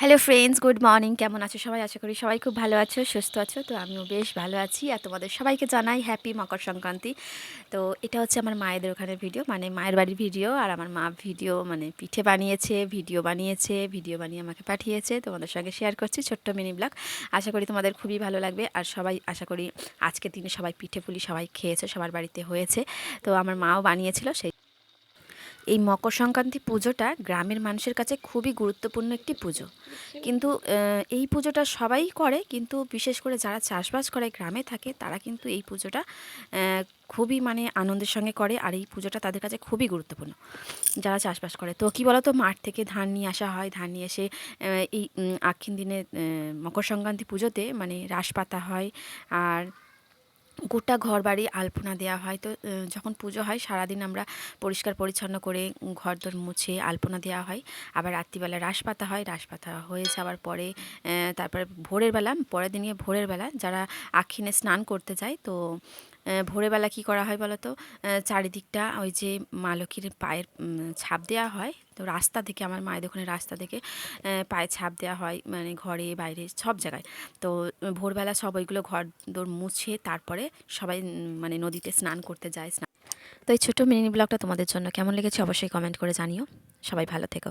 Hello friends good morning কেমন আছো সবাই? আশা করি সবাই খুব ভালো আছো, সুস্থ আছো। তো আমিও বেশ ভালো আছি। আর তোমাদের সবাইকে জানাই হ্যাপি মকর সংক্রান্তি। তো এটা হচ্ছে আমার মায়েদের ওখানে ভিডিও মানে মায়ের বাড়ির ভিডিও। আর আমার মা ভিডিও মানে পিঠে বানিয়েছে, ভিডিও বানিয়েছে, ভিডিও বানিয়ে আমাকে পাঠিয়েছে। তোমাদের সঙ্গে শেয়ার করছি ছোট্ট মিনি ব্লগ আশা করি তোমাদের খুবই ভালো লাগবে। আর সবাই, আশা করি আজকের দিনে সবাই পিঠে পুলি সবাই খেয়েছে, সবার বাড়িতে হয়েছে। তো আমার মাও বানিয়েছিল সেই এই মকর সংক্রান্তি পুজোটা গ্রামের মানুষের কাছে খুবই গুরুত্বপূর্ণ একটি পুজো। কিন্তু এই পুজোটা সবাই করে কিন্তু বিশেষ করে যারা চাষবাস করে গ্রামে থাকে তারা কিন্তু এই পুজোটা খুবই মানে আনন্দের সঙ্গে করে আর এই পুজোটা তাদের কাছে খুবই গুরুত্বপূর্ণ। যারা চাষবাস করে তো কী বলো তো মাঠ থেকে ধান নিয়ে আসা হয় ধান নিয়ে এসে এই উম, আক্ষিণ দিনে মকর সংক্রান্তি পুজোতে মানে রাস পাতা হয় আর গোটা ঘর বাড়ি আলপনা দেওয়া হয়। তো যখন পুজো হয়, সারাদিন আমরা পরিষ্কার পরিচ্ছন্ন করে ঘরদোর দর মুছে আলপনা দেওয়া হয়। আবার রাত্রিবেলা রাস পাতা হয় রাস পাতা হয়ে যাওয়ার পরে তারপরে ভোরের বেলা, পরের দিনে ভোরের বেলা যারা আখিনে স্নান করতে যায়, তো আহ, ভোরের বেলা কী করা হয় বলো তো? চারিদিকটা ওই যে মা লক্ষ্মীর পায়ের ছাপ দেওয়া হয়। তো রাস্তা থেকে আমার মায়ের ওখানে রাস্তা থেকে পায়ে ছাপ দেওয়া হয় মানে ঘরে বাইরে সব জায়গায়। তো ভোরবেলা সব ওইগুলো ঘর দোর মুছে তারপরে সবাই মানে নদীতে স্নান করতে যায় স্নান তো এই ছোটো মিনি ব্লগটা তোমাদের জন্য কেমন লেগেছে অবশ্যই কমেন্ট করে জানিও। সবাই ভালো থেকো।